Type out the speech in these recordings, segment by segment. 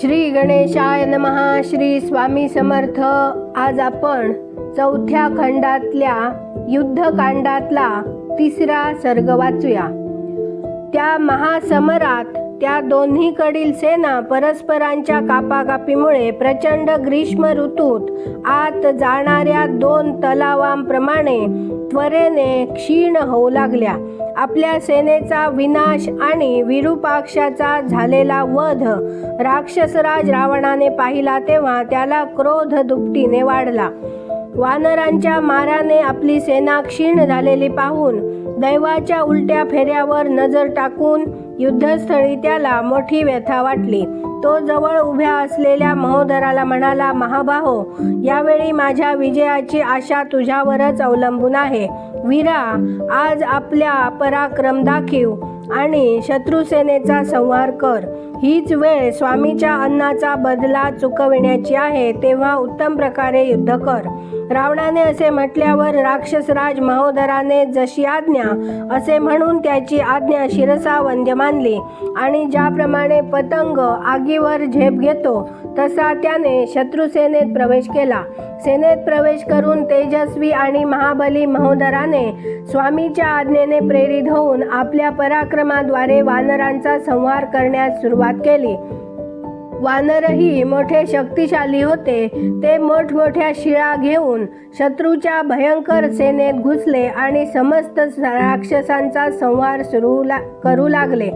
श्री गणेशाय नमहा श्री स्वामी समर्थ. आज आपण चौथ्या खंडातल्या युद्धकांडातला तिसरा सर्ग वाचूया. त्या महासमरात त्या दोन्हीकडील सेना परस्परांच्या कापाकापीमुळे प्रचंड ग्रीष्म ऋतूत आत जाणाऱ्या दोन तलावांप्रमाणे त्वरेने क्षीण होऊ लागल्या. आपल्या सेनेचा विनाश आणि विरूपाक्षाचा झालेला वध. राक्षसराज रावणाने पाहिला तेव्हा त्याला क्रोध दुपटीने वाढला. वानरांच्या माराने आपली सेना क्षीण झालेली पाहून दैवाच्या उलट्या फेऱ्यावर नजर टाकून युद्धस्थळी त्याला मोठी व्यथा वाटली. तो जवळ उभ्या असलेल्या महोदराला म्हणाला महाबाहो यावेळी माझ्या विजयाची आशा तुझ्यावरच अवलंबून आहे. वीरा आज आपल्या पराक्रम दाखीव आणि शत्रुसेनेचा संहार कर. हीच वेळ स्वामीच्या अन्नाचा बदला चुकविण्याची आहे तेव्हा उत्तम प्रकारे युद्ध कर. रावणाने असे म्हटल्यावर राक्षसराज महोदराने जशी आज्ञा असे म्हणून त्याची आज्ञा शिरसा वंद्यमान मानली आणि ज्याप्रमाणे पतंग आगीवर झेप घेतो तसा त्याने शत्रुसेनेत प्रवेश केला. सेनेत प्रवेश करून तेजस्वी आणि महाबली महोदराने स्वामीच्या आज्ञेने प्रेरित होऊन आपल्या पराक्रमाद्वारे वानरांचा संहार करण्यास सुरुवात केली. वानरही मोठे शक्तिशाली होते. ते मोठमोठ्या शिळा घेऊन शत्रूच्या भयंकर सेनेत घुसले आणि समस्त राक्षसांचा संहार सुरू ला करू लागले.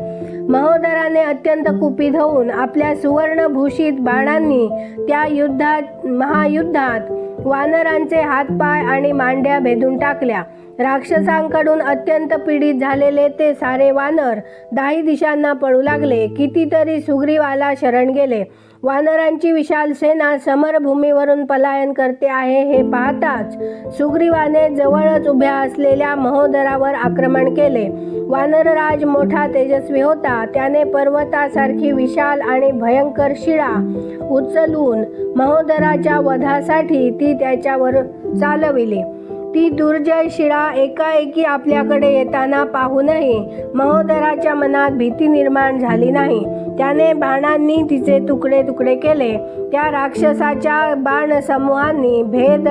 महोदराने अत्यंत कुपित होऊन आपल्या सुवर्णभूषित बाणांनी त्या युद्धात महायुद्धात वानरांचे हातपाय आणि मांड्या भेदून टाकल्या. राक्षसांकडून अत्यंत पीडित झालेले ते सारे वानर दाही दिशांना पळू लागले. कितीतरी सुग्रीवाला शरण गेले. वानरांची विशाल सेना समरभूमीवरून पलायन करते आहे हे पाहताच सुग्रीवाने जवळच उभ्या असलेल्या महोदरावर आक्रमण केले. वानरराज मोठा तेजस्वी होता. त्याने पर्वतासारखी विशाल आणि भयंकर शिळा उचलून महोदराच्या वधासाठी ती त्याच्यावर चालविली. ती दुर्जय शिळा एकाएकी आपल्याकडे येताना पाहूनही महोदराच्या मनात भीती निर्माण झाली नाही. त्याने बाणांनी तिचे तुकडे तुकडे केले. त्या राक्षसाच्या बाणसमूहांनी भेद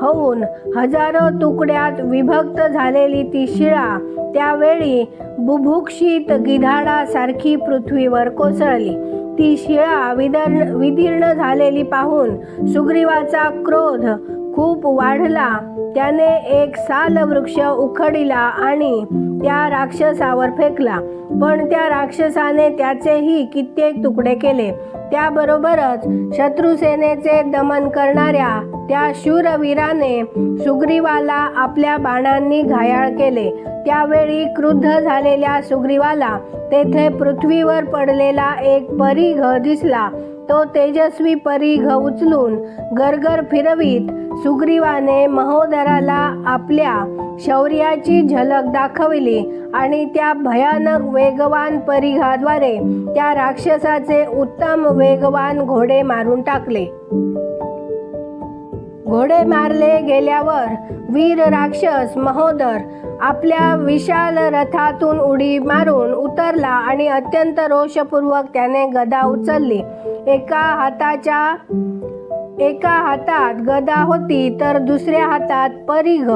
होऊन हजारो तुकड्यात विभक्त झालेली ती शिळा त्यावेळी बुभुक्षित गिधाडासारखी पृथ्वीवर कोसळली. ती शिळा विदर्ण विदीर्ण झालेली पाहून सुग्रीवाचा क्रोध खूप वाढला. त्याने एक साल वृक्ष उखडिला आणि त्या राक्षसावर फेकला. पण त्या राक्षसाने त्याचेही कित्येक तुकडे केले. त्याबरोबरच शत्रुसेनेचे दमन करणाऱ्या त्या शूरवीराने सुग्रीवाला आपल्या बाणांनी घायाळ केले. त्यावेळी क्रुद्ध झालेल्या सुग्रीवाला तेथे पृथ्वीवर पडलेला एक परीघ दिसला. तो तेजस्वी परीघ उचलून गरगर फिरवीत सुग्रीवाने महोदराला आपल्या शौर्याची झलक दाखविली आणि त्या भयानक वेगवान परिघाद्वारे त्या राक्षसाचे उत्तम वेगवान घोडे मारून टाकले. घोडे मारले गेल्यावर वीर राक्षस महोदर आपल्या विशाल रथातून उडी मारून उतरला आणि अत्यंत रोषपूर्वक त्याने गदा उचलली. एका हाताच्या एका हातात गदा होती तर दुसऱ्या हातात परिघ.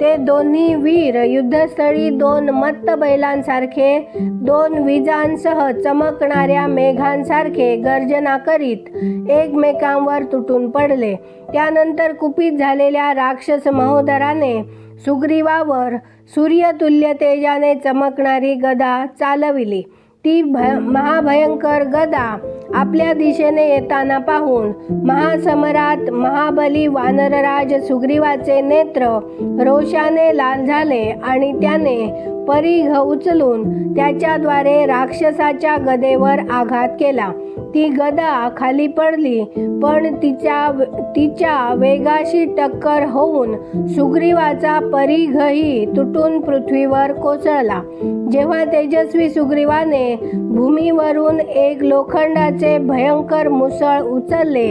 ते दोन्ही वीर युद्धस्थळी दोन मत्त बैलांसारखे दोन विजांसह चमकणाऱ्या मेघांसारखे गर्जना करीत एकमेकांवर तुटून पडले. त्यानंतर कुपित झालेल्या राक्षस महोदराने सुग्रीवावर सूर्यतुल्य तेजाने चमकणारी गदा चालविली. ती भय महाभयंकर गदा आपल्या दिशेने येताना पाहून महासमरात महाबली वानरराज सुग्रीवाचे नेत्र रोषाने लाल झाले आणि त्याने परिघ उचलून त्याच्याद्वारे राक्षसाच्या गदेवर आघात केला. ती गदा खाली पडली पण तिच्या तिच्या वेगाशी टक्कर होऊन सुग्रीवाचा परिघही तुटून पृथ्वीवर कोसळला. जेव्हा तेजस्वी सुग्रीवाने भूमीवरून एक लोखंडाचे भयंकर मुसळ उचलले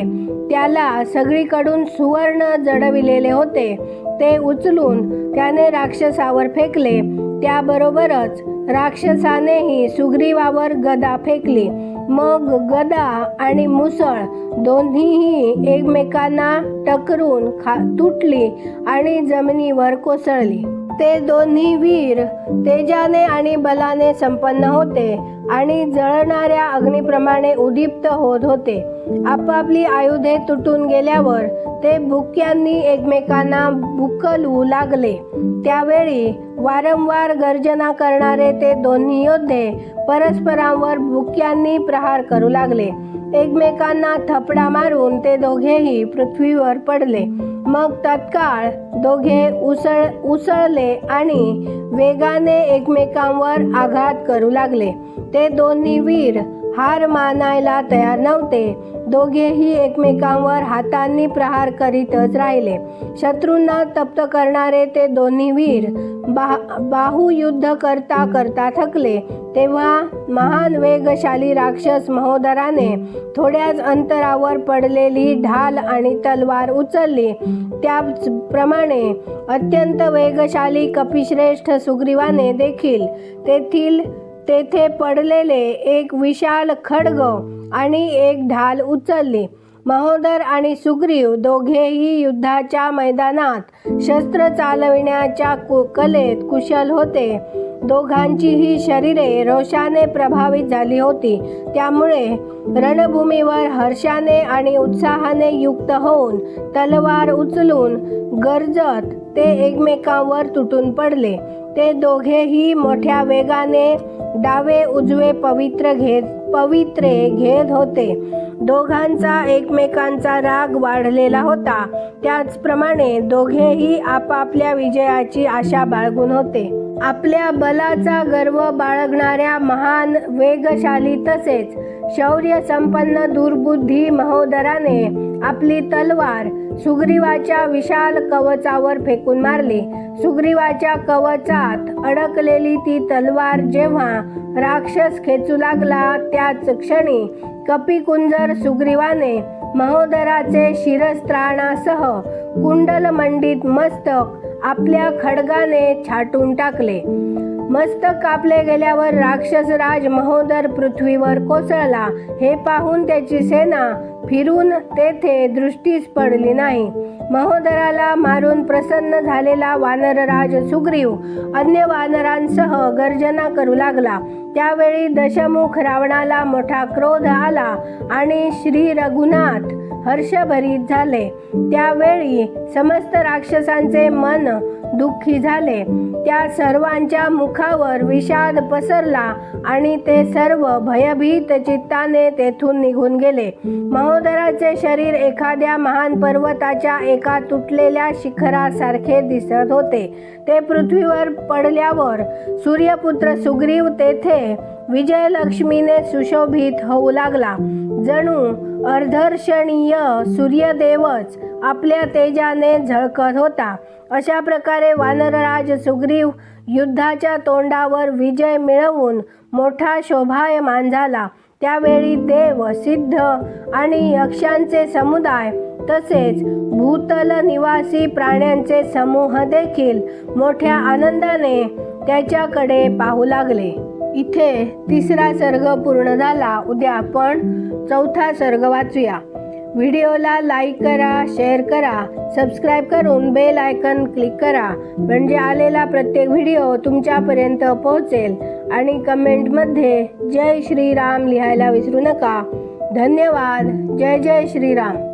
त्याला सगळीकडून सुवर्ण जडविलेले होते. ते उचलून त्याने राक्षसावर फेकले. त्याबरोबरच राक्षसानेही सुग्रीवावर गदा फेकली. मग गदा आणि मुसळ दोन्हीही एकमेकांना टकरून खा तुटली आणि जमिनीवर कोसळली. ते दोन्ही वीर तेजाने आणि बलाने संपन्न होते आणि जळणाऱ्या अग्निप्रमाणे उदिप्त होत होते. आपापली आयुधे तुटून गेल्यावर ते भुक्यांनी एकमेकांना बुकलवू लागले. त्यावेळी वारंवार गर्जना करणारे ते दोन्ही योद्धे परस्परांवर भुक्यांनी प्रहार करू लागले. एकमेकांना थपडा मारून ते दोघेही पृथ्वीवर पडले. मग तत्काळ दोघे उसळ उसळले आणि वेगाने एकमेकांवर आघात करू लागले. ते दोन्ही वीर हार मानायला तयार नव्हते. दोघेही एकमेकांवर हातांनी प्रहार करीतच राहिले. शत्रूंना तप्त करणारे ते दोन्ही वीर बा बाहुयुद्ध करता करता थकले. तेव्हा महान वेगशाली राक्षस महोदराने थोड्याच अंतरावर पडलेली ढाल आणि तलवार उचलली. त्याचप्रमाणे अत्यंत वेगशाली कपिश्रेष्ठ सुग्रीवाने देखील तेथील तेथे पडलेले एक विशाल खडग आणि एक ढाल उचलली. महोदर आणि सुग्रीव दोघेही युद्धाच्या मैदानात शस्त्र चालविण्याच्या कु कलेत कुशल होते. दोघांचीही शरीरे रोषाने प्रभावित झाली होती. त्यामुळे रणभूमीवर हर्षाने आणि उत्साहाने युक्त होऊन तलवार उचलून गरजत ते एकमेकांवर तुटून पडले. ते दोघेही मोठ्या वेगाने डावे उजवे पवित्र घेत पवित्रे घेत होते. दोघांचा एकमेकांचा राग वाढलेला होता. त्याचप्रमाणे दोघेही आपापल्या विजयाची आशा बाळगून होते. आपल्या बलाचा गर्व बाळगणाऱ्या महान वेगशाली तसेच शौर्य संपन्न दुर्बुद्धी महोदराने आपली तलवार सुग्रीवाच्या विशाल कवचावर फेकून मारली. सुग्रीवाच्या कवचात अडकलेली ती तलवार जेव्हा राक्षस खेचू लागला त्याच क्षणी कपिकुंजर सुग्रीवाने महोदराचे शिरस्त्राणासह कुंडलमंडित मस्तक आपल्या खडगाने छाटून टाकले. मस्तक कापले गेल्यावर राक्षसराज महोदर पृथ्वीवर कोसळला. हे पाहून त्याची सेना फिरून तेथे दृष्टीस पडली नाही. महोदराला मारून प्रसन्न झालेला वानरराज सुग्रीव अन्य वानरांसह गर्जना करू लागला. त्यावेळी दशमुख रावणाला मोठा क्रोध आला आणि श्री रघुनाथ हर्षभरीत झाले. त्यावेळी समस्त राक्षसांचे मन दुःखी झाले. त्या सर्वांच्या मुखावर विषाद पसरला आणि ते सर्व भयभीत चित्ताने तेथून निघून गेले. महोदराचे शरीर एखाद्या महान पर्वताच्या एका तुटलेल्या शिखरासारखे दिसत होते. ते पृथ्वीवर पडल्यावर सूर्यपुत्र सुग्रीव तेथे विजयलक्ष्मीने सुशोभित होऊ लागला. जणू अर्धर्षणीय सूर्यदेवच आपल्या तेजाने झळकत होता. अशा प्रकारे वानरराज सुग्रीव युद्धाच्या तोंडावर विजय मिळवून मोठा शोभायमान झाला. त्यावेळी देव सिद्ध आणि यक्षांचे समुदाय तसेच भूतल निवासी प्राण्यांचे समूह देखील मोठ्या आनंदाने त्याच्याकडे पाहू लागले. इथे तिसरा सर्ग पूर्ण झाला. उद्या आपण चौथा सर्ग वाचूया. व्हिडिओला लाईक करा शेअर करा सबस्क्राईब करून बेल आयकन क्लिक करा. म्हणजे आलेला प्रत्येक व्हिडिओ तुमच्यापर्यंत पोहोचेल. आणि कमेंटमध्ये जय श्रीराम लिहायला विसरू नका. धन्यवाद. जय जय श्रीराम.